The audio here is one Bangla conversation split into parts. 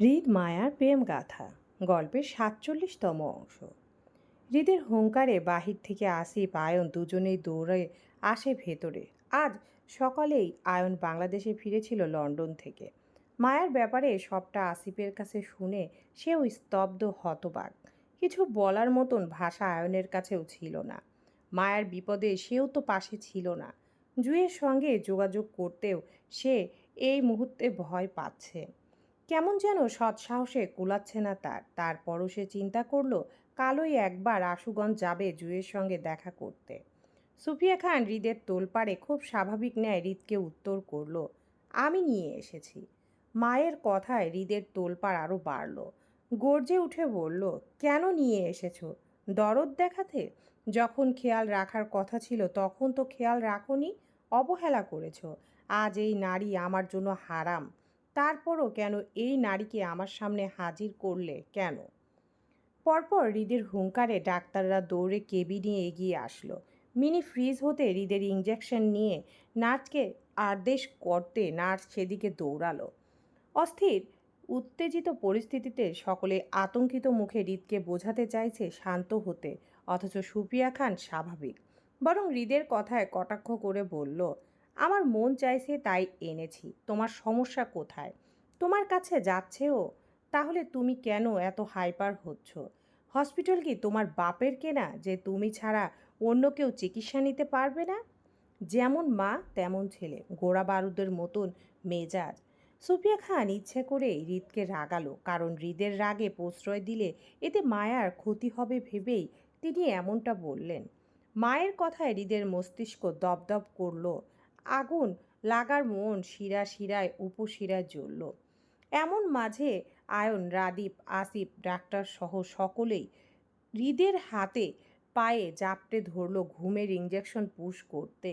হৃদ মায়ার প্রেম গাথা গল্পের সাতচল্লিশতম অংশ। হৃদের হুঙ্কারে বাহির থেকে আসিফ, আয়ন দুজনেই দৌড়ে আসে ভেতরে। আজ সকালেই আয়ন বাংলাদেশে ফিরেছিল লন্ডন থেকে। মায়ার ব্যাপারে সবটা আসিফের কাছে শুনে সেও স্তব্ধ, হতবাক। কিছু বলার মতন ভাষা আয়নের কাছেও ছিল না। মায়ার বিপদে সেও তো পাশে ছিল না। জুয়ের সঙ্গে যোগাযোগ করতেও সে এই মুহূর্তে ভয় পাচ্ছে। কেমন যেন সৎসাহসে কুলাচ্ছে না তার। তারপরও সে চিন্তা করল, কালই একবার আশুগঞ্জ যাবে জুয়ের সঙ্গে দেখা করতে। সুফিয়া খান হৃদের তোলপাড়ে খুব স্বাভাবিক ন্যায় হৃদকে উত্তর করল, আমি নিয়ে এসেছি। মায়ের কথায় হৃদের তোলপাড় আরও বাড়ল। গর্জে উঠে বলল, কেন নিয়ে এসেছ? দরদ দেখাতে? যখন খেয়াল রাখার কথা ছিল, তখন তো খেয়াল রাখনি, অবহেলা করেছ। আজ এই নারী আমার জন্য হারাম। তারপরও কেন এই নারীকে আমার সামনে হাজির করলে কেন? পরপর হৃদের হুঙ্কারে ডাক্তাররা দৌড়ে কেবিনে এগিয়ে আসলো। মিনি ফ্রিজ হতে হৃদের ইঞ্জেকশন নিয়ে নার্সকে আদেশ করতে নার্স সেদিকে দৌড়ালো। অস্থির, উত্তেজিত পরিস্থিতিতে সকলে আতঙ্কিত মুখে হৃদকে বোঝাতে চাইছে শান্ত হতে, অথচ সুপিয়া খান স্বাভাবিক। বরং হৃদের কথায় কটাক্ষ করে বলল আমার মন চাইছে তাই এনেছি। তোমার সমস্যা কোথায়? তোমার কাছে যাচ্ছেও তাহলে তুমি কেন এত হাইপার হচ্ছ? হসপিটাল কি তোমার বাপের কেনা যে তুমি ছাড়া অন্য কেউ চিকিৎসা নিতে পারবে না? যেমন মা, তেমন ছেলে। গোড়া বারুদের মতন মেজাজ। সুফিয়া খান ইচ্ছে করে হৃদকে রাগালো, কারণ হৃদের রাগে প্রশ্রয় দিলে এতে মায়ার ক্ষতি হবে ভেবেই তিনি এমনটা বললেন। মায়ের কথায় হৃদের মস্তিষ্ক দপদপ করল। আগুন লাগার মন শিরা শিরায় উপশিরায় জ্বলল। এমন মাঝে আয়ন, রাদীপ, আসিফ, ডাক্তার সহ সকলেই হৃদের হাতে পায়ে জাপটে ধরলো ঘুমের ইঞ্জেকশন পুশ করতে।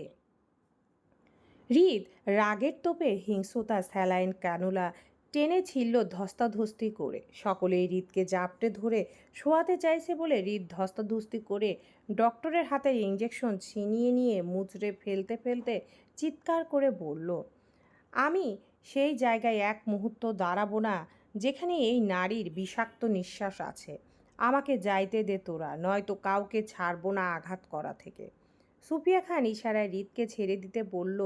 হৃদ রাগের তোপে হিংস্রতা, স্যালাইন, ক্যানুলা টেনে ছিল ধস্তাধস্তি করে। সকলেই হৃদকে জাপটে ধরে শোয়াতে চাইছে বলে হৃদ ধস্তাধস্তি করে ডক্টরের হাতের ইঞ্জেকশন ছিনিয়ে নিয়ে মুচড়ে ফেলতে ফেলতে চিৎকার করে বলল, আমি সেই জায়গায় এক মুহূর্ত দাঁড়াবো না, যেখানে এই নারীর বিষাক্ত নিঃশ্বাস আছে। আমাকে যাইতে দে তোরা, নয়তো কাউকে ছাড়বো না আঘাত করা থেকে। সুফিয়া খান ইশারায় হৃদকে ছেড়ে দিতে বলল,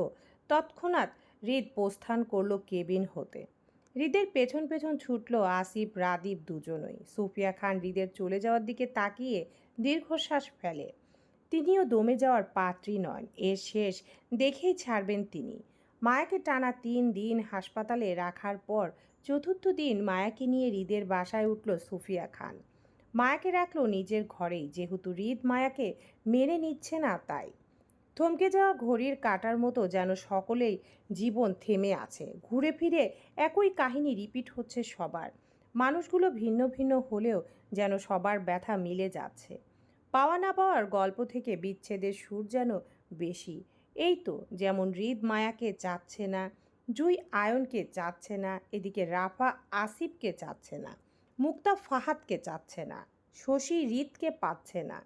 তৎক্ষণাৎ হৃদ প্রস্থান করল কেবিন হতে। হৃদের পেছন পেছন ছুটল আসিফ, রাদীপ দুজনই। সুফিয়া খান হৃদের চলে যাওয়ার দিকে তাকিয়ে দীর্ঘশ্বাস ফেলে। তিনিও দমে যাওয়ার পাত্রী নন। এর শেষ দেখেই ছাড়বেন তিনি। মায়াকে টানা তিন দিন হাসপাতালে রাখার পর চতুর্থ দিন মায়াকে নিয়ে হৃদের বাসায় উঠল সুফিয়া খান। মায়াকে রাখল নিজের ঘরেই, যেহেতু হৃদ মায়াকে মেনে নিচ্ছে না তাই। থমকে যাওয়া ঘড়ির কাটার মতো যেন সকলেই জীবন থেমে আছে। ঘুরে ফিরে একই কাহিনী রিপিট হচ্ছে সবার। মানুষগুলো ভিন্ন ভিন্ন হলেও যেন সবার ব্যথা মিলে যাচ্ছে। পাওয়া না পাওয়ার গল্প থেকে বিচ্ছেদের সুর যেন বেশি। এই তো, যেমন হৃদ মায়াকে চাচ্ছে না, জুই আয়নকে চাচ্ছে না, এদিকে রাফা আসিফকে চাচ্ছে না, মুক্তা ফাহাদকে চাচ্ছে না, শশী হৃদকে পাচ্ছে না।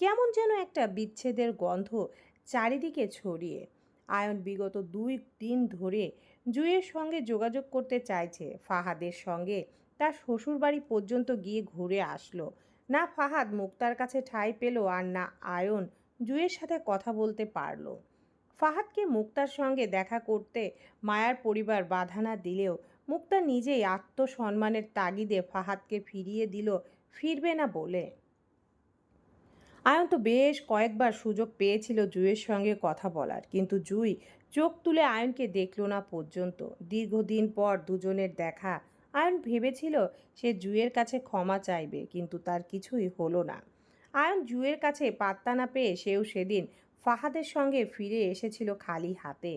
কেমন যেন একটা বিচ্ছেদের গন্ধ চারিদিকে ছড়িয়ে। আয়ন বিগত দুই দিন ধরে জুয়ের সঙ্গে যোগাযোগ করতে চাইছে। ফাহাদের সঙ্গে তার শ্বশুরবাড়ি পর্যন্ত গিয়ে ঘুরে আসলো। না ফাহাদ মুক্তার কাছে ঠাঁই পেল আর না আয়ন জুয়ের সাথে কথা বলতে পারল। ফাহাদকে মুক্তার সঙ্গে দেখা করতে মায়ার পরিবার বাধা না দিলেও মুক্তা নিজেই আত্মসম্মানের তাগিদে ফাহাদকে ফিরিয়ে দিল, ফিরবে না বলে। আয়ন তো বেশ কয়েকবার সুযোগ পেয়েছিল জুয়ের সঙ্গে কথা বলার, কিন্তু জুই চোখ তুলে আয়নকে দেখল না পর্যন্ত। দীর্ঘদিন পর দুজনের দেখা আয়ন ভেবেছিল সে জুয়ের কাছে ক্ষমা চাইবে, কিন্তু তার কিছুই হলো না। আয়ন জুয়ের কাছে পাত্তা না পেয়ে সেও সেদিন ফাহাদের সঙ্গে ফিরে এসেছিল খালি হাতে।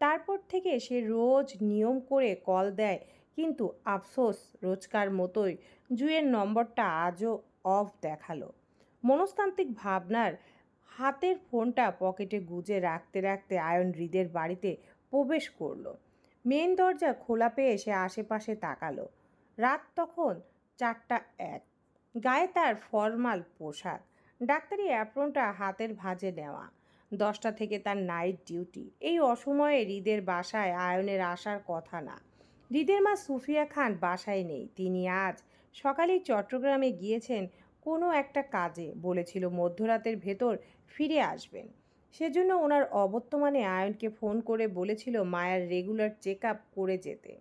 তারপর থেকে সে রোজ নিয়ম করে কল দেয়, কিন্তু আফসোস রোজকার মতোই জুয়ের নম্বরটা আজও অফ দেখাল। মনস্তান্ত্রিক ভাবনার হাতের ফোনটা পকেটে গুজে রাখতে রাখতে আয়ন হৃদের বাড়িতে প্রবেশ করল। মেন দরজা খোলা পেয়ে সে আশেপাশে তাকালো। রাত তখন চারটা এক। গায়ে তার ফরমাল পোশাক। ডাক্তারি অ্যাপ্রনটা হাতের ভাঁজে নেওয়া। দশটা থেকে তার নাইট ডিউটি। এই অসময়ে হৃদের বাসায় আয়নের আসার কথা না। হৃদের মা সুফিয়া খান বাসায় নেই। তিনি আজ সকালেই চট্টগ্রামে গিয়েছেন কোনো একটা কাজে বলেছিল মধ্যরাতের ভেতর ফিরে আসবেন। সেজন্য ওনার অবর্তমানে আয়নকে ফোন করে বলেছিল মায়ার রেগুলার চেক আপ করে যেতে।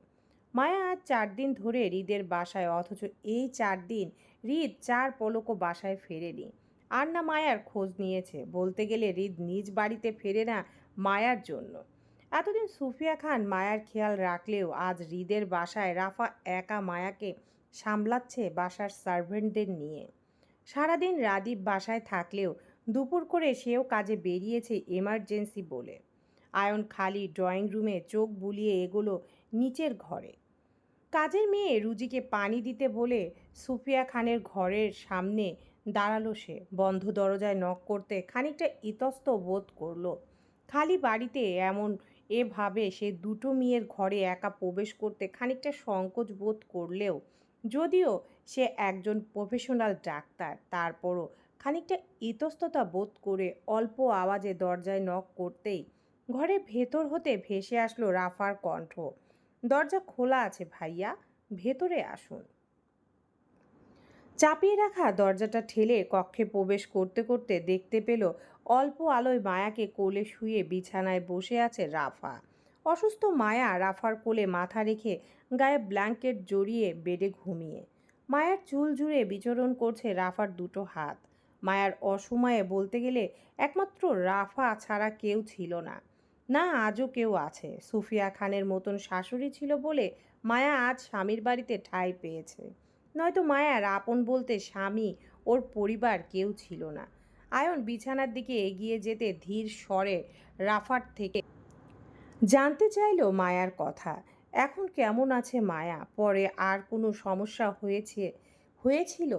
মায়া আজ চার দিন ধরে হৃদের বাসায়, অথচ এই চার দিন হৃদ চার পলকও বাসায় ফেরেনি। আর না মায়ার খোঁজ নিয়েছে, বলতে গেলে হৃদ নিজ বাড়িতে ফেরে না মায়ার জন্য। এতদিন সুফিয়া খান মায়ার খেয়াল রাখলেও আজ হৃদের বাসায় রাফা একা মায়াকে সামলাচ্ছে বাসার সার্ভেন্টদের নিয়ে। সারাদিন রাদীপ বাসায় থাকলেও দুপুর করে সেও কাজে বেরিয়েছে এমার্জেন্সি বলে। আয়ন খালি ড্রয়িং রুমে চোখ বুলিয়ে এগোলো নিচের ঘরে। কাজের মেয়ে রুজিকে পানি দিতে বলে সুফিয়া খানের ঘরের সামনে দাঁড়াল সে। বন্ধ দরজায় নক করতে খানিকটা ইতস্ত বোধ করল। খালি বাড়িতে এমন এভাবে সে দুটো মেয়ের ঘরে একা প্রবেশ করতে খানিকটা সংকোচ বোধ করলেও, যদিও সে একজন প্রফেশনাল ডাক্তার, তারপরও খানিকটা ইতস্ততা বোধ করে অল্প আওয়াজে দরজায় নক করতেই ঘরের ভেতর হতে ভেসে আসলো রাফার কণ্ঠ। দরজা খোলা আছে ভাইয়া, ভেতরে আসুন। চাপিয়ে রাখা দরজাটা ঠেলে কক্ষে প্রবেশ করতে করতে দেখতে পেল অল্প আলোয় মায়াকে কোলে শুয়ে বিছানায় বসে আছে রাফা। অসুস্থ মায়া রাফার কোলে মাথা রেখে গায়ে ব্ল্যাঙ্কেট জড়িয়ে বেডে ঘুমিয়ে। মায়ার চুল জুড়ে বিচরণ করছে রাফার দুটো হাত। মায়ার অসময়ে বলতে গেলে একমাত্র রাফা ছাড়া কেউ ছিল না। না, আজও কেউ আছে। সুফিয়া খানের মতন শাশুড়ি ছিল বলে মায়া আজ স্বামীর বাড়িতে ঠাঁই পেয়েছে। নয়তো মায়ার আপন বলতে স্বামী ওর পরিবার কেউ ছিল না। আয়ন বিছানার দিকে এগিয়ে যেতে ধীর স্বরে রাফার থেকে, জানতে চাইলো মায়ার কথা, এখন কেমন আছে মায়া? পরে আর কোনো সমস্যা হয়েছে, হয়েছিল?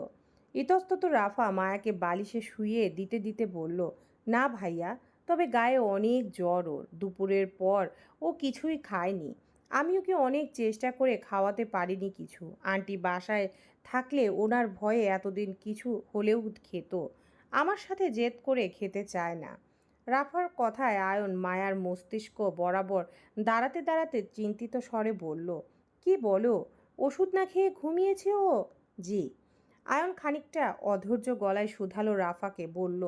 ইতস্তত রাফা মায়াকে বালিশে শুয়ে দিতে দিতে বলল, না ভাইয়া, তবে গায়ে অনেক জ্বর ওর। দুপুরের পর ও কিছুই খায়নি। আমি ওকে অনেক চেষ্টা করে খাওয়াতে পারিনি কিছু। আন্টি বাসায় থাকলে ওনার ভয়ে এতদিন কিছু হলেও খেত। আমার সাথে জেদ করে খেতে চায় না। রাফার কথায় আয়ন মায়ার মস্তিষ্ক বরাবর দাঁড়াতে দাঁড়াতে চিন্তিত স্বরে বলল, কি বলো? ওষুধ না খেয়ে ঘুমিয়েছে ও? জি। আয়ন খানিকটা অধৈর্য গলায় শুধালো রাফাকে, বলল,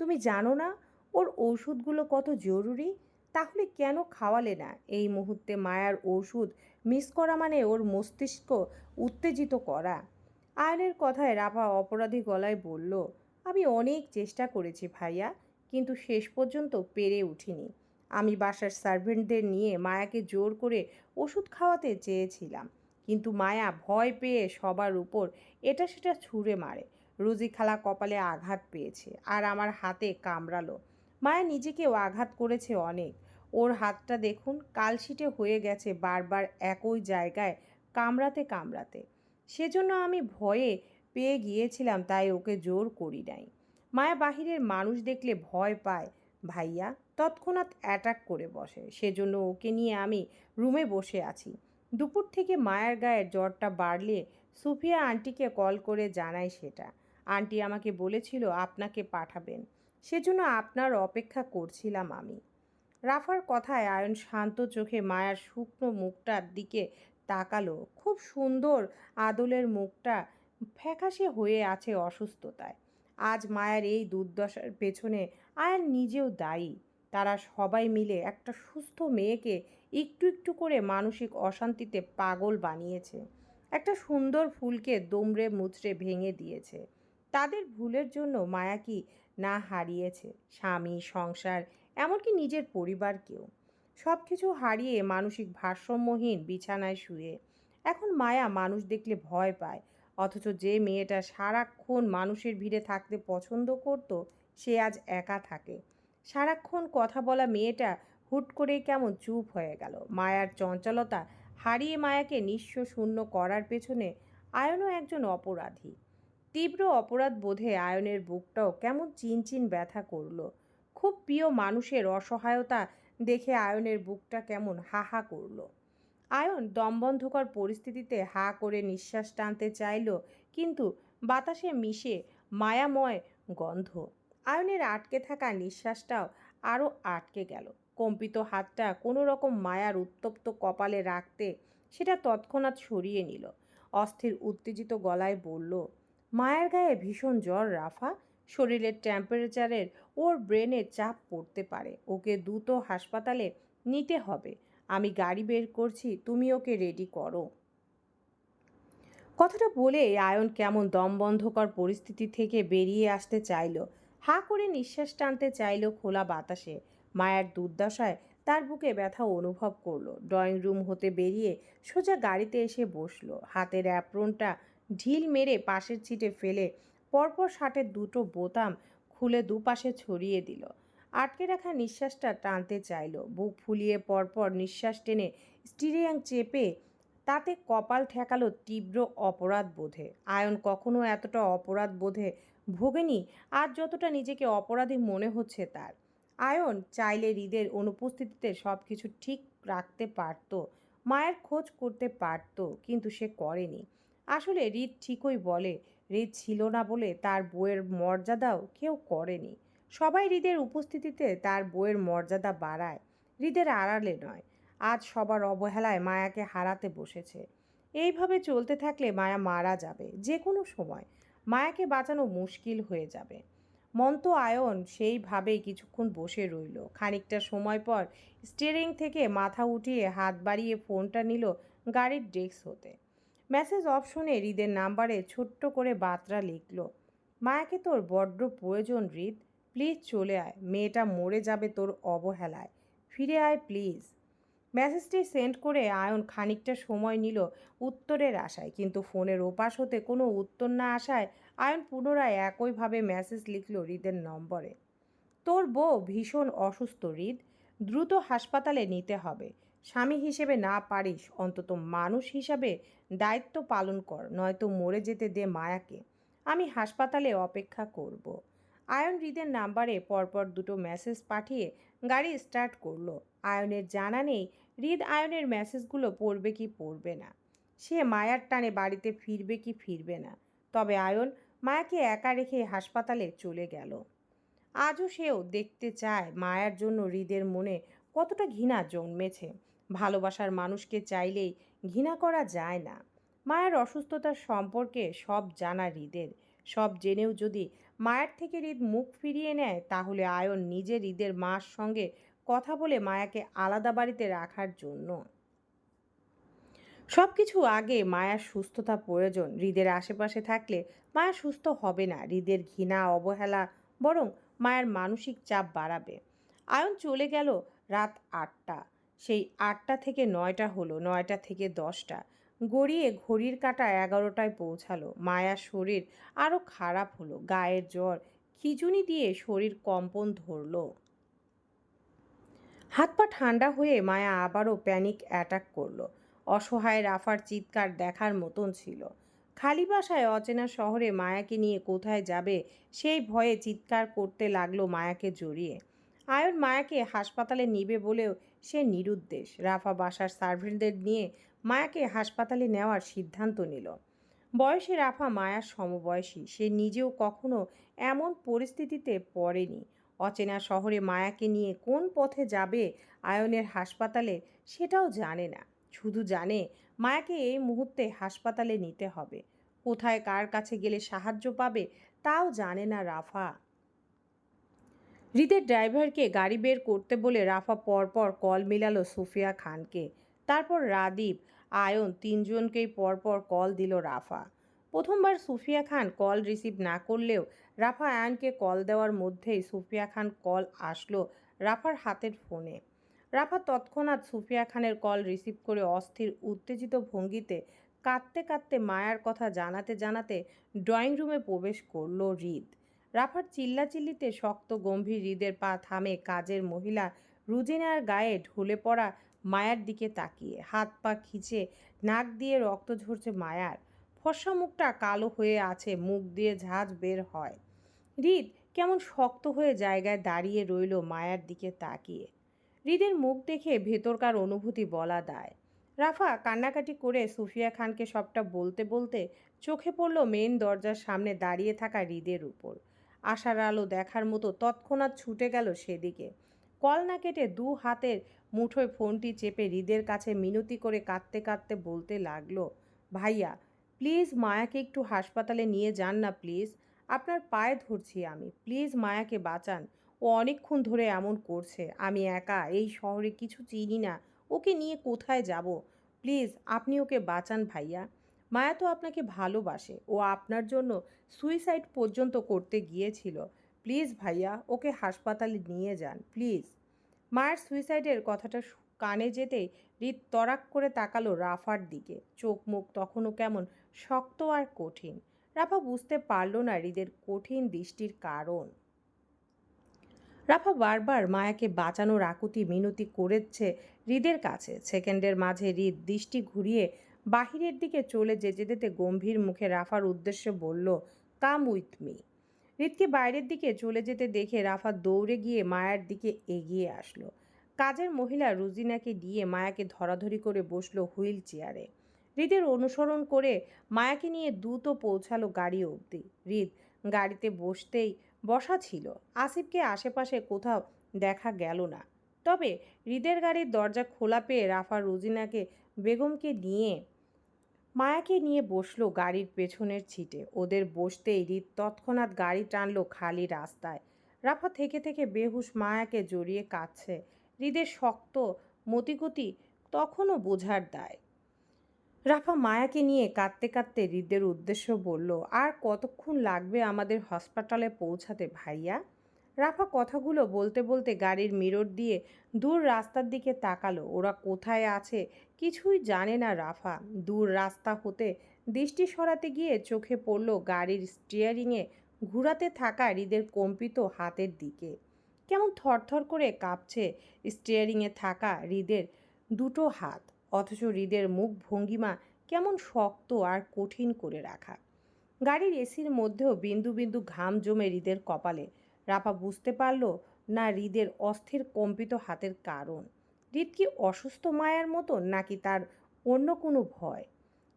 তুমি জানো না ওর ওষুধগুলো কত জরুরি? তাহলে কেন খাওয়ালে না? এই মুহূর্তে মায়ার ওষুধ মিস করা মানে ওর মস্তিষ্ক উত্তেজিত করা। আয়নের কথায় রাফা অপরাধী গলায় বলল, আমি অনেক চেষ্টা করেছি ভাইয়া, কিন্তু শেষ পর্যন্ত পেরে উঠিনি। আমি বাসার সার্ভেন্টদের নিয়ে মায়াকে জোর করে ওষুধ খাওয়াতে চেয়েছিলাম। কিন্তু মায়া ভয় পেয়ে সবার উপর এটা সেটা ছুঁড়ে মারে। রুজি খালা কপালে আঘাত পেয়েছে আর আমার হাতে কামড়ালো। মায়া নিজেকেও আঘাত করেছে অনেক। ওর হাতটা দেখুন, কালশিটে হয়ে গেছে বারবার একই জায়গায় কামড়াতে কামড়াতে। সেজন্য আমি ভয়ে পেয়ে গিয়েছিলাম, তাই ওকে জোর করি নাই। মায়া বাহিরের মানুষ দেখলে ভয় পায়, ভাইয়া, তৎক্ষণাৎ অ্যাটাক করে বসে। সেজন্য ওকে নিয়ে আমি রুমে বসে আছি। দুপুর থেকে মায়ের গায়ের জ্বরটা বাড়লে সুফিয়া আন্টিকে কল করে জানাই সেটা। আন্টি আমাকে বলেছিল আপনাকে পাঠাবেন। সেজন্য আপনার অপেক্ষা করছিলাম আমি। রাফার কথায় আয়ন শান্ত চোখে মায়ার শুকনো মুখটার দিকে তাকালো। খুব সুন্দর আদলের মুখটা ফ্যাকাশে হয়ে আছে অসুস্থতায়। আজ মায়ের এই দুর্দশার পেছনে আয়ান নিজেও দায়ী। তারা সবাই মিলে একটা সুস্থ মেয়েকে একটু একটু করে মানসিক অশান্তিতে পাগল বানিয়েছে। একটা সুন্দর ফুলকে দোমড়ে মুচড়ে ভেঙে দিয়েছে। তাদের ভুলের জন্য মায়া কি না হারিয়েছে? স্বামী, সংসার, এমনকি নিজের পরিবারকেও। সব কিছু হারিয়ে মানসিক ভারসাম্যহীন বিছানায় শুয়ে। এখন মায়া মানুষ দেখলে ভয় পায়। অথচ যে মেয়েটা সারাক্ষণ মানুষের ভিড়ে থাকতে পছন্দ করত, সে আজ একা থাকে। সারাক্ষণ কথা বলা মেয়েটা হুট করে কেমন চুপ হয়ে গেল। মায়ার চঞ্চলতা হারিয়ে মায়াকে নিঃস্ব শূন্য করার পেছনে আয়নও একজন অপরাধী। তীব্র অপরাধ বোধে আয়নের বুকটাও কেমন চিনচিন ব্যথা করল। খুব প্রিয় মানুষের অসহায়তা দেখে আয়নের বুকটা কেমন হা হা করল। আয়ন দমবন্ধকর পরিস্থিতিতে হা করে নিঃশ্বাস টানতে চাইল, কিন্তু বাতাসে মিশে মায়াময় গন্ধ। আয়নের আটকে থাকা নিঃশ্বাসটাও আরও আটকে গেল। কম্পিত হাতটা কোনো রকম মায়ার উত্তপ্ত কপালে রাখতে সেটা তৎক্ষণাৎ সরিয়ে নিল। অস্থির, উত্তেজিত গলায় বলল, মায়ের গায়ে ভীষণ জ্বর, রাফা। শরীরের টেম্পারেচারের ওর ব্রেনে চাপ পড়তে পারে। ওকে দ্রুত হাসপাতালে নিতে হবে। আমি গাড়ি বের করছি, তুমি ওকে রেডি করো। কথাটা বলে আয়ন কেমন দমবন্ধকর পরিস্থিতি থেকে বেরিয়ে আসতে চাইল। হা করে নিঃশ্বাস টানতে চাইল খোলা বাতাসে। মায়ের দুর্দশায় তার বুকে ব্যথা অনুভব করল। ড্রয়িং রুম হতে বেরিয়ে সোজা গাড়িতে এসে বসল। হাতের অ্যাপ্রনটা ঢিল মেরে পাশের সিটে ফেলে পরপর শার্টের দুটো বোতাম খুলে দুপাশে ছড়িয়ে দিল। আটকে রাখা নিঃশ্বাসটা টানতে চাইল। বুক ফুলিয়ে পরপর নিঃশ্বাস টেনে স্টিরিয়াং চেপে তাতে কপাল ঠেকালো তীব্র অপরাধ বোধে আয়ন কখনো এতটা অপরাধ বোধে ভোগেনি আর যতটা নিজেকে অপরাধী মনে হচ্ছে তার। আয়ন চাইলে হৃদের অনুপস্থিতিতে সব কিছু ঠিক রাখতে পারত, মায়ের খোঁজ করতে পারত, কিন্তু সে করেনি। আসলে হৃদ ঠিকই বলে, হৃদ ছিল না বলে তার বইয়ের মর্যাদাও কেউ করেনি। সবাই হৃদের উপস্থিতিতে তার বইয়ের মর্যাদা বাড়ায়, হৃদের আড়ালে নয়। আজ সবার অবহেলায় মায়াকে হারাতে বসেছে। এইভাবে চলতে থাকলে মায়া মারা যাবে যে কোনো সময়। মায়াকে বাঁচানো মুশকিল হয়ে যাবে। মন্ত আয়ন সেইভাবেই কিছুক্ষণ বসে রইল। খানিকটা সময় পর স্টিয়ারিং থেকে মাথা উঠিয়ে হাত বাড়িয়ে ফোনটা নিল গাড়ির ডেস্ক হতে। মেসেজ অপশনে হৃদের নাম্বারে ছোট্ট করে বার্তা লিখল, মায়াকে তোর বড্ড প্রয়োজন হৃদ প্লিজ চলে আয়, মেয়েটা মরে যাবে তোর অবহেলায়। ফিরে আয় প্লিজ মেসেজটি সেন্ড করে আয়ন খানিকটা সময় নিল উত্তরের আশায়। কিন্তু ফোনের ওপাশ হতে কোনো উত্তর না আসায় আয়ন পুনরায় একইভাবে মেসেজ লিখল হৃদের নম্বরে। তোর বউ ভীষণ অসুস্থ, হৃদ। দ্রুত হাসপাতালে নিতে হবে। স্বামী হিসেবে না পারিস, অন্তত মানুষ হিসাবে দায়িত্ব পালন কর, নয়তো মরে যেতে দে মায়াকে। আমি হাসপাতালে অপেক্ষা করব। আয়ন হৃদের নাম্বারে পরপর দুটো মেসেজ পাঠিয়ে গাড়ি স্টার্ট করল। আয়নের জানা নেই হৃদ আয়নের মেসেজগুলো পড়বে কি পড়বে না? সে মায়ার টানে বাড়িতে ফিরবে কি ফিরবে না? তবে আয়ন মায়াকে একা রেখে হাসপাতালে চলে গেল। আজও সেও দেখতে চায় মায়ার জন্য হৃদের মনে কতটা ঘৃণা জন্মেছে। ভালোবাসার মানুষকে চাইলেই ঘৃণা করা যায় না। মায়ের অসুস্থতার সম্পর্কে সব জানা হৃদের। সব জেনেও যদি মায়ের থেকে হৃদ মুখ ফিরিয়ে নেয়, তাহলে আয়ন নিজে হৃদের মার সঙ্গে কথা বলে মায়াকে আলাদা বাড়িতে রাখার জন্য। সব কিছু আগে মায়ার সুস্থতা প্রয়োজন। হৃদের আশেপাশে থাকলে মায়া সুস্থ হবে না। হৃদের ঘৃণা, অবহেলা বরং মায়ের মানসিক চাপ বাড়াবে। আয়ন চলে গেল রাত আটটা। সেই আটটা থেকে নয়টা হলো, নয়টা থেকে দশটা। গড়িয়ে ঘড়ির কাটা এগারোটায় পৌঁছালো। মায়ার শরীর আরও খারাপ হলো। গায়ের জ্বর, খিচুনি দিয়ে শরীর কম্পন ধরলো। হাত পা ঠান্ডা হয়ে মায়া আবারও প্যানিক অ্যাটাক করল। অসহায় রাফার চিৎকার দেখার মতন ছিল। খালি বাসায় অচেনা শহরে মায়াকে নিয়ে কোথায় যাবে সেই ভয়ে চিৎকার করতে লাগল মায়াকে জড়িয়ে। আয়ন মায়াকে হাসপাতালে নিবে বলেও সে নিরুদ্দেশ। রাফা বাসার সার্ভেন্টদের নিয়ে মায়াকে হাসপাতালে নেওয়ার সিদ্ধান্ত নিল। বয়সে রাফা মায়ার সমবয়সী। সে নিজেও কখনো এমন পরিস্থিতিতে পড়েনি। অচেনা শহরে মায়াকে নিয়ে কোন পথে যাবে আয়নের হাসপাতালে সেটাও জানে না। শুধু জানে মায়াকে এই মুহূর্তে হাসপাতালে নিতে হবে। কোথায় কার কাছে গেলে সাহায্য পাবে তাও জানে না রাফা। হৃদের ড্রাইভারকে গাড়ি বের করতে বলে রাফা পরপর কল মিলালো সুফিয়া খানকে। তারপর রাদীপ, আয়ন তিনজনকেই পরপর কল দিল রাফা। প্রথমবার সুফিয়া খান কল রিসিভ না করলেও রাফা আয়নকে কল দেওয়ার মধ্যেই সুফিয়া খান কল আসলো রাফার হাতের ফোনে। রাফা তৎক্ষণাৎ সুফিয়া খানের কল রিসিভ করে অস্থির, উত্তেজিত ভঙ্গিতে কাঁদতে কাঁদতে মায়ার কথা জানাতে জানাতে ড্রয়িং রুমে প্রবেশ করল হৃদ। রাফার চিল্লাচিল্লিতে শক্ত, গম্ভীর হৃদের পা থামে কাজের মহিলা রুজিনার গায়ে ঢলে পড়া মায়ার দিকে তাকিয়ে। হাত পা খিচে, নাক দিয়ে রক্ত ঝরছে মায়ার। ফর্সা মুখটা কালো হয়ে আছে, মুখ দিয়ে ঝাঁঝ বের হয়। হৃদ কেমন শক্ত হয়ে জায়গায় দাঁড়িয়ে রইল মায়ার দিকে তাকিয়ে। হৃদের মুখ দেখে ভেতরকার অনুভূতি বলা দায়। রাফা কান্নাকাটি করে সুফিয়া খানকে সবটা বলতে বলতে চোখে পড়ল মেন দরজার সামনে দাঁড়িয়ে থাকা হৃদের উপর। আশার আলো দেখার মতো তৎক্ষণাৎ ছুটে গেল সেদিকে। কল না কেটে দু হাতের মুঠোয় ফোনটি চেপে হৃদের কাছে মিনতি করে কাঁদতে কাঁদতে বলতে লাগল, ভাইয়া প্লিজ মায়াকে একটু হাসপাতালে নিয়ে যান না প্লিজ। আপনার পায়ে ধরছি আমি। প্লিজ মায়াকে বাঁচান। ও অনেকক্ষণ ধরে এমন করছে। আমি একা, এই শহরে কিছু চিনি না। ওকে নিয়ে কোথায় যাব? প্লিজ, আপনি ওকে বাঁচান ভাইয়া। মায়া তো আপনাকে ভালোবাসে। ও আপনার জন্য সুইসাইড পর্যন্ত করতে গিয়েছিল। প্লিজ ভাইয়া, ওকে হাসপাতালে নিয়ে যান। প্লিজ। মায়ের সুইসাইডের কথাটা কানে যেতেই হৃদ তরাক করে তাকালো রাফার দিকে। চোখ মুখ তখনও কেমন শক্ত আর কঠিন। রাফা বুঝতে পারল না হৃদের কঠিন দৃষ্টির কারণ। রাফা বারবার মায়াকে বাঁচানোর আকুতি মিনতি করেছে হৃদের কাছে। সেকেন্ডের মাঝে হৃদ দৃষ্টি ঘুরিয়ে বাহিরের দিকে চলে যেতে যেতে গম্ভীর মুখে রাফার উদ্দেশ্যে বলল কাম উইথ মি। হৃদকে বাইরের দিকে চলে যেতে দেখে রাফা দৌড়ে গিয়ে মায়ার দিকে এগিয়ে আসলো। কাজের মহিলা রুজিনাকে দিয়ে মায়াকে ধরাধরি করে বসল হুইল চেয়ারে। হৃদের অনুসরণ করে মায়াকে নিয়ে দ্রুত পৌঁছালো গাড়ি অবধি। হৃদ গাড়িতে বসতেই বসা ছিল। আসিফকে আশেপাশে কোথাও দেখা গেল না। তবে হৃদের গাড়ির দরজা খোলা পেয়ে রাফা রুজিনাকে, বেগমকে নিয়ে, মায়াকে নিয়ে বসল গাড়ির পেছনের ছিটে। ওদের বসতেই হৃদ তৎক্ষণাৎ গাড়ি টানলো খালি রাস্তায়। রাফা থেকে থেকে বেহুশ মায়াকে জড়িয়ে কাঁদছে। হৃদের শক্ত মতিগতি তখনও বোঝার দায়। রাফা মায়াকে নিয়ে কাঁদতে কাঁদতে হৃদের উদ্দেশ্য বলল, আর কতক্ষণ লাগবে আমাদের হসপিটালে পৌঁছাতে ভাইয়া? রাফা কথাগুলো বলতে বলতে গাড়ির মিরর দিয়ে দূর রাস্তার দিকে তাকালো, ওরা কোথায় আছে কিছুই জানে না রাফা। দূর রাস্তা হতে দৃষ্টি সরাতে গিয়ে চোখে পড়ল গাড়ির স্টিয়ারিংয়ে ঘুরাতে থাকা হৃদের কম্পিত হাতের দিকে। কেমন থরথর করে কাঁপছে স্টিয়ারিংয়ে থাকা হৃদের দুটো হাত। অথচ হৃদের মুখ ভঙ্গিমা কেমন শক্ত আর কঠিন করে রাখা। গাড়ির এসির মধ্যেও বিন্দু বিন্দু ঘাম জমে হৃদের কপালে। রাপা বুঝতে পারল না হৃদের অস্থির কম্পিত হাতের কারণ। হৃদ কি অসুস্থ মায়ার মতো নাকি তার অন্য কোনো ভয়?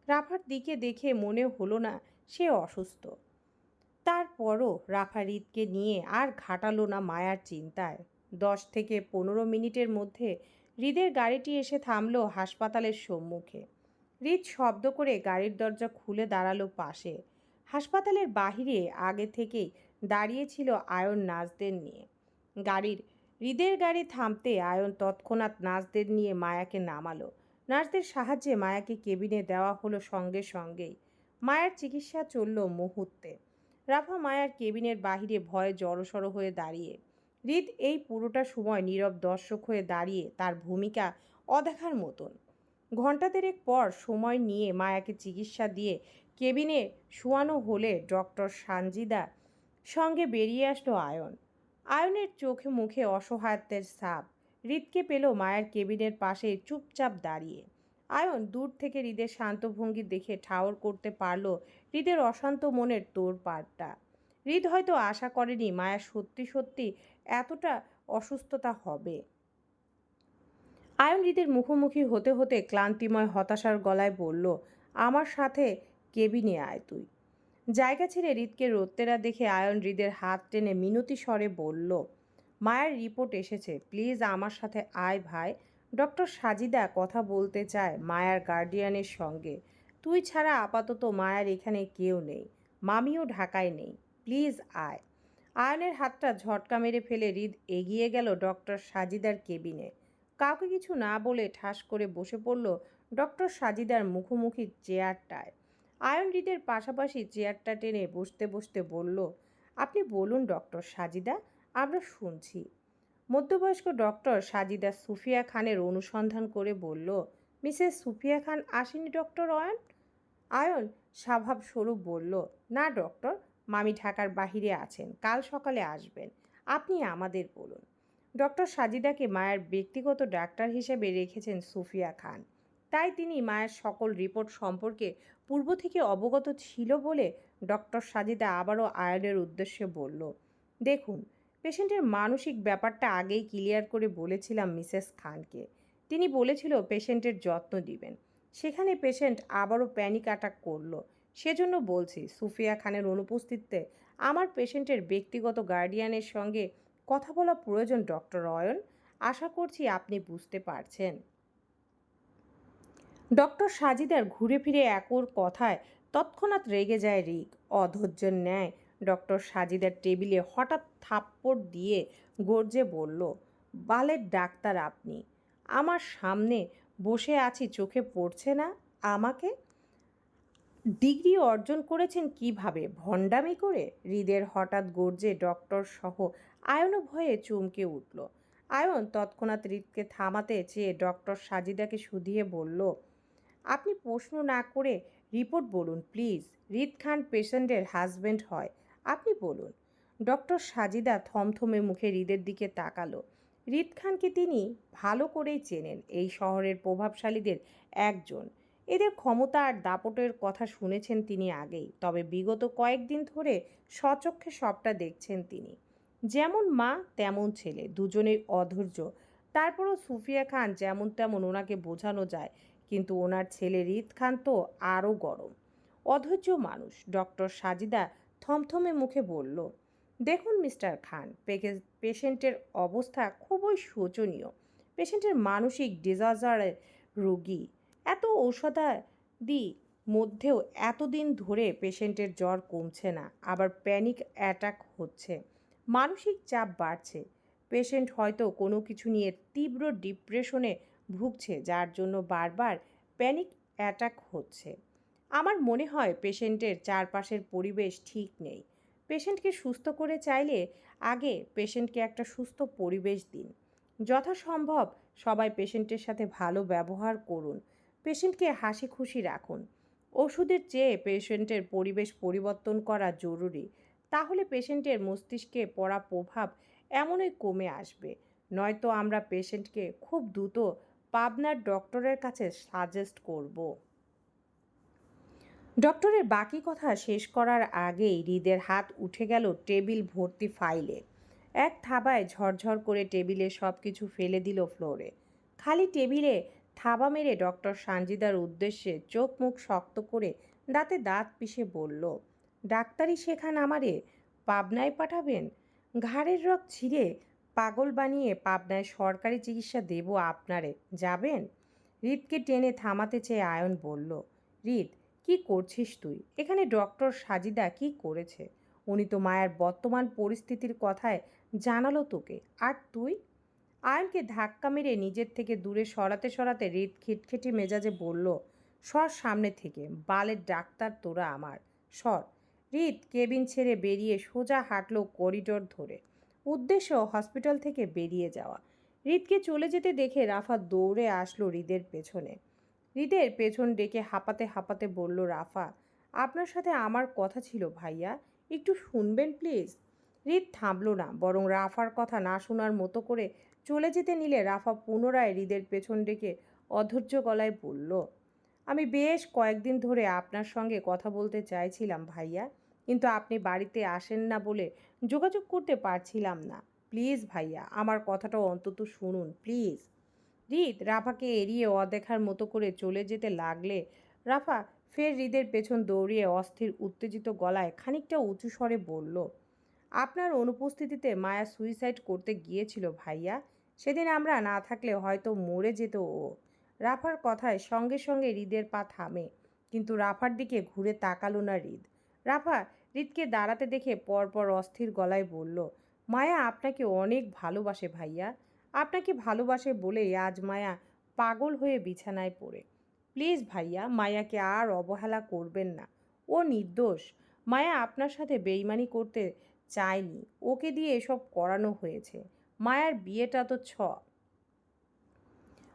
রাফার দিকে দেখে মনে হলো না সে অসুস্থ। তারপরও রাফা হৃদকে নিয়ে আর ঘাটালো না মায়ার চিন্তায়। দশ থেকে পনেরো মিনিটের মধ্যে হৃদের গাড়িটি এসে থামল হাসপাতালের সম্মুখে। হৃদ শব্দ করে গাড়ির দরজা খুলে দাঁড়াল পাশে। হাসপাতালের বাহিরে আগে থেকেই দাঁড়িয়েছিল আয়ন নার্সদের নিয়ে। গাড়ির, হৃদের গাড়ি থামতে আয়ন তৎক্ষণাৎ নার্সদের নিয়ে মায়াকে নামালো। নার্সদের সাহায্যে মায়াকে কেবিনে দেওয়া হলো সঙ্গে সঙ্গেই। মায়ের চিকিৎসা চলল মুহূর্তে। রাফা মায়ার কেবিনের বাহিরে ভয়ে জড়সড় হয়ে দাঁড়িয়ে। হৃদ এই পুরোটা সময় নীরব দর্শক হয়ে দাঁড়িয়ে তার ভূমিকা অদেখার মতন। ঘণ্টা দেড়েক পর সময় নিয়ে মায়াকে চিকিৎসা দিয়ে কেবিনে শোয়ানো হলে ডক্টর সানজিদা সঙ্গে বেরিয়ে আসলো আয়ন। আয়নের চোখে মুখে অসহায়ত্বের সাপ হৃদকে পেল মায়ের কেবিনের পাশে চুপচাপ দাঁড়িয়ে। আয়ন দূর থেকে হৃদের শান্ত ভঙ্গি দেখে ঠাওর করতে পারল হৃদের অশান্ত মনের তোর পাটটা হৃদ হয়তো আশা করেনি মায়া সত্যি সত্যি এতটা অসুস্থতা হবে। আয়ন হৃদের মুখোমুখি হতে হতে ক্লান্তিময় হতাশার গলায় বলল, আমার সাথে কেবিনে আয় তুই। জায়গা ছেড়ে হৃদকে রোত্তেরা দেখে আয়ন হৃদের হাত টেনে মিনতি স্বরে বলল, মায়ের রিপোর্ট এসেছে, প্লিজ আমার সাথে আয় ভাই। ডক্টর সাজিদা কথা বলতে চায় মায়ার গার্ডিয়ানের সঙ্গে। তুই ছাড়া আপাতত মায়ার এখানে কেউ নেই। মামিও ঢাকায় নেই। প্লিজ আয়। আয়নের হাতটা ঝটকা মেরে ফেলে হৃদ এগিয়ে গেল ডক্টর সাজিদার কেবিনে। কাউকে কিছু না বলে ঠাস করে বসে পড়ল ডক্টর সাজিদার মুখোমুখি চেয়ারটায়। আয়ন হৃদের পাশাপাশি চেয়ারটা টেনে বসতে বসতে বলল, আপনি বলুন ডক্টর সাজিদা, আমরা শুনছি। মধ্যবয়স্ক ডক্টর সাজিদা সুফিয়া খানের অনুসন্ধান করে বলল, মিসেস সুফিয়া খান আসেনি ডক্টর অয়ন? আয়ন স্বভাব স্বরূপ বলল, না ডক্টর, মামি ঢাকার বাহিরে আছেন, কাল সকালে আসবেন, আপনি আমাদের বলুন। ডক্টর সাজিদাকে মায়ের ব্যক্তিগত ডাক্তার হিসেবে রেখেছেন সুফিয়া খান। তাই তিনি মায়ের সকল রিপোর্ট সম্পর্কে পূর্ব থেকে অবগত ছিল বলে ডক্টর সাজিদা আবারও আয়নের উদ্দেশ্যে বলল, দেখুন পেশেন্টের মানসিক ব্যাপারটা আগেই ক্লিয়ার করে বলেছিলাম মিসেস খানকে। তিনি বলেছিল পেশেন্টের যত্ন দিবেন সেখানে পেশেন্ট আবারও প্যানিক অ্যাটাক করল। সেজন্য বলছি, সুফিয়া খানের অনুপস্থিতিতে আমার পেশেন্টের ব্যক্তিগত গার্ডিয়ানের সঙ্গে কথা বলা প্রয়োজন ডক্টর অয়ন আশা করছি আপনি বুঝতে পারছেন। ডক্টর সাজিদার ঘুরে ফিরে একর কথায় তৎক্ষণাৎ রেগে যায় রিক। অধৈর্যের ন্যায় ডক্টর সাজিদার টেবিলে হঠাৎ থাপ্পড় দিয়ে গর্জে বলল, বালের ডাক্তার আপনি। আমার সামনে বসে আছি চোখে পড়ছে না আমাকে? ডিগ্রি অর্জন করেছেন কীভাবে? ভণ্ডামি করে? হৃদের হঠাৎ গর্জে ডক্টর সহ আয়নও ভয়ে চমকে উঠল। আয়ন তৎক্ষণাৎ হৃদকে থামাতে চেয়ে ডক্টর সাজিদাকে শুধিয়ে বলল, আপনি প্রশ্ন না করে রিপোর্ট বলুন, প্লিজ। হৃদ খান পেশেন্টের হাজবেন্ড হয়। আপনি বলুন। ডক্টর সাজিদা থমথমে মুখে হৃদের দিকে তাকালো। হৃদ খানকে তিনি ভালো করেই চেনেন, এই শহরের প্রভাবশালীদের একজন। এদের ক্ষমতা আর দাপটের কথা শুনেছেন তিনি আগেই, তবে বিগত কয়েকদিন ধরে স্বচক্ষে সবটা দেখছেন তিনি। যেমন মা, তেমন ছেলে, দুজনেই অধৈর্য। তারপরও সুফিয়া খান যেমন তেমন ওনাকে বোঝানো যায়, কিন্তু ওনার ছেলে রিত খান তো আরও গরম। অধৈর্য মানুষ, ডক্টর সাজিদা থমথমে মুখে বলল, দেখুন, মিস্টার খান পেশেন্টের অবস্থা খুবই শোচনীয়। পেশেন্টের মানসিক ডিজাজারের রোগী। এত ঔষধাদি মধ্যেও এতদিন ধরে পেশেন্টের জ্বর কমছে না, আবার প্যানিক অ্যাটাক হচ্ছে। মানসিক চাপ বাড়ছে। পেশেন্ট হয়তো কোনো কিছু নিয়ে তীব্র ডিপ্রেশনে ভুগছে, যার জন্য বারবার প্যানিক অ্যাটাক হচ্ছে। আমার মনে হয় পেশেন্টের চারপাশের পরিবেশ ঠিক নেই। পেশেন্টকে সুস্থ করে চাইলে আগে পেশেন্টকে একটা সুস্থ পরিবেশ দিন। যথাসম্ভব সবাই পেশেন্টের সাথে ভালো ব্যবহার করুন। পেশেন্টকে হাসি খুশি রাখুন। ওষুধের চেয়ে পেশেন্টের পরিবেশ পরিবর্তন করা জরুরি। তাহলে পেশেন্টের মস্তিষ্কে পড়া প্রভাব এমনই কমে আসবে। নয়তো আমরা পেশেন্টকে খুব দ্রুত পাবনার ডক্টরের কাছে সাজেস্ট করব। ডক্টরের বাকি কথা শেষ করার আগেই হৃদের হাত উঠে গেল টেবিল ভর্তি ফাইলে। এক থাবায় ঝরঝর করে টেবিলে সব কিছু ফেলে দিল ফ্লোরে। খালি টেবিলে থাবা মেরে ডক্টর সানজিদার উদ্দেশ্যে চোখ মুখ শক্ত করে দাঁতে দাঁত পিষে বলল, ডাক্তারি শেখান আমারে, পাবনায় পাঠাবেন? ঘাড়ের রক ছিঁড়ে পাগল বানিয়ে পাবনায় সরকারি চিকিৎসা দেব আপনারে, যাবেন? হৃদকে টেনে থামাতে চেয়ে আয়ন বলল, হৃদ কি করছিস তুই? এখানে ডক্টর সাজিদা কি করেছে? উনি তো মায়ের বর্তমান পরিস্থিতির কথায় জানালো তোকে। আর তুই? আয়নকে ধাক্কা মেরে নিজের থেকে দূরে সরাতে সরাতে হৃদ খিটখিটি মেজাজে বলল, সর সামনে থেকে, বালের ডাক্তার তোরা আমার। সর। হৃদ কেবিন ছেড়ে বেরিয়ে সোজা হাঁটল করিডোর ধরে। উদ্দেশ্য হসপিটাল থেকে বেরিয়ে যাওয়া। হৃদকে চলে যেতে দেখে রাফা দৌড়ে আসলো হৃদের পেছনে। হৃদের পেছন ডেকে হাঁপাতে হাঁপাতে বলল, রাফা, আপনার সাথে আমার কথা ছিল ভাইয়া, একটু শুনবেন প্লিজ? হৃদ থামল না, বরং রাফার কথা না শোনার মতো করে চলে যেতে নিলে রাফা পুনরায় হৃদের পেছন ডেকে অধৈর্য গলায় বলল, আমি বেশ কয়েকদিন ধরে আপনার সঙ্গে কথা বলতে চাইছিলাম ভাইয়া, কিন্তু আপনি বাড়িতে আসেন না বলে যোগাযোগ করতে পারছিলাম না। প্লিজ ভাইয়া, আমার কথাটাও অন্তত শুনুন, প্লিজ। হৃদ রাফাকে এড়িয়ে অদেখার মতো করে চলে যেতে লাগলে রাফা ফের হৃদের পেছন দৌড়িয়ে অস্থির, উত্তেজিত গলায় খানিকটা উঁচু স্বরে বলল, আপনার অনুপস্থিতিতে মায়া সুইসাইড করতে গিয়েছিল ভাইয়া। সেদিন আমরা না থাকলে হয়তো মরে যেত ও। রাফার কথায় সঙ্গে সঙ্গে হৃদের পা থামে, কিন্তু রাফার দিকে ঘুরে তাকালো না হৃদ রাফা হৃদকে দাঁড়াতে দেখে পরপর অস্থির গলায় বলল, মায়া আপনাকে অনেক ভালোবাসে ভাইয়া। আপনাকে ভালোবাসে বলেই আজ মায়া পাগল হয়ে বিছানায় পড়ে। প্লিজ ভাইয়া, মায়াকে আর অবহেলা করবেন না। ও নির্দোষ। মায়া আপনার সাথে বেইমানি করতে চায়নি। ওকে দিয়ে এসব করানো হয়েছে। মায়ার বিয়েটা তো ছ।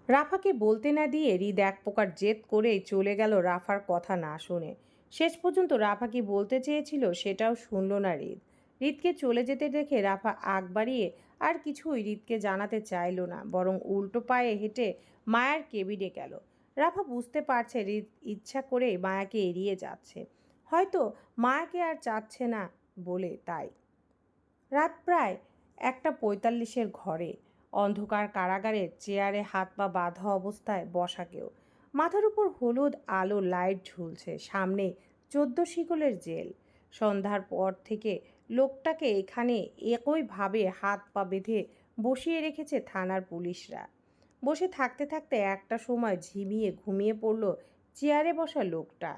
রাফাকে বলতে না দিয়ে হৃদ এক প্রকার জেদ করেই চলে গেল রাফার কথা না শুনে। শেষ পর্যন্ত রাফা কি বলতে চেয়েছিল সেটাও শুনল না হৃদ। হৃদকে চলে যেতে দেখে রাফা আগ বাড়িয়ে আর কিছুই হৃদকে জানাতে চাইল না, বরং উল্টো পায়ে হেঁটে মায়ার কেবিনে গেল। রাফা বুঝতে পারছে হৃদ ইচ্ছা করে মায়াকে এড়িয়ে যাচ্ছে। হয়তো মায়াকে আর চাচ্ছে না বলে তাই। রাত প্রায় একটা পঁয়তাল্লিশের ঘরে। অন্ধকার কারাগারের চেয়ারে হাত পা বাঁধা অবস্থায় বসা কেউ। মাথার উপর হলুদ আলো লাইট ঝুলছে, সামনে চোদ্দ শিকলের জেল। সন্ধ্যার পর থেকে লোকটাকে এখানে একইভাবে হাত পা বেঁধে বসিয়ে রেখেছে থানার পুলিশরা। বসে থাকতে থাকতে একটা সময় ঝিমিয়ে ঘুমিয়ে পড়ল চেয়ারে বসা লোকটা।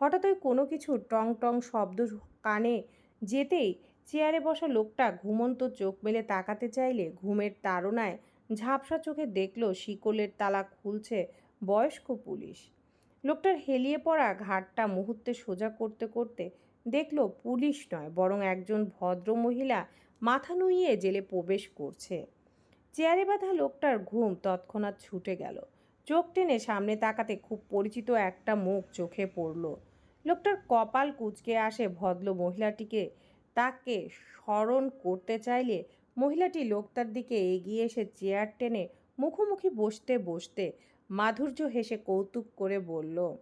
হঠাৎ ওই কোনো কিছু টং টং শব্দ কানে যেতেই চেয়ারে বসা লোকটা ঘুমন্ত চোখ মেলে তাকাতে চাইলে ঘুমের তাড়নায় ঝাপসা চোখে দেখল শিকলের তালা খুলছে বয়স্ক পুলিশ। লোকটার হেলিয়ে পড়া ঘাটটা মুহূর্তে সোজা করতে করতে দেখল পুলিশ নয়, বরং একজন ভদ্র মহিলা মাথা নুইয়ে জেলে প্রবেশ করছে। চেয়ারে বাঁধা লোকটার ঘুম তৎক্ষণাৎ ছুটে গেল। চোখ টেনে সামনে তাকাতে খুব পরিচিত একটা মুখ চোখে পড়ল। লোকটার কপাল কুচকে আসে ভদ্র মহিলাটিকে। তাকে স্মরণ করতে চাইলে মহিলাটি লোকটার দিকে এগিয়ে এসে চেয়ার টেনে মুখোমুখি বসতে বসতে মাধুর্য হেসে কৌতুক করে বলল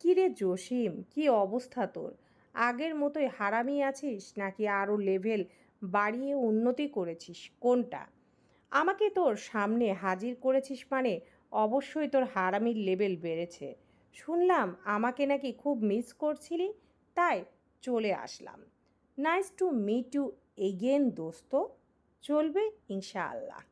কী রে জসিম, কি অবস্থা তোর? আগের মতোই হারামি আছিস নাকি আরও লেভেল বাড়িয়ে উন্নতি করেছিস? কোনটা? আমাকে তোর সামনে হাজির করেছিস মানে অবশ্যই তোর হারামির লেভেল বেড়েছে। শুনলাম আমাকে নাকি খুব মিস করছিলি, তাই চলে আসলাম। Nice to meet you again দোস্ত। চলবে ইনশাআল্লাহ।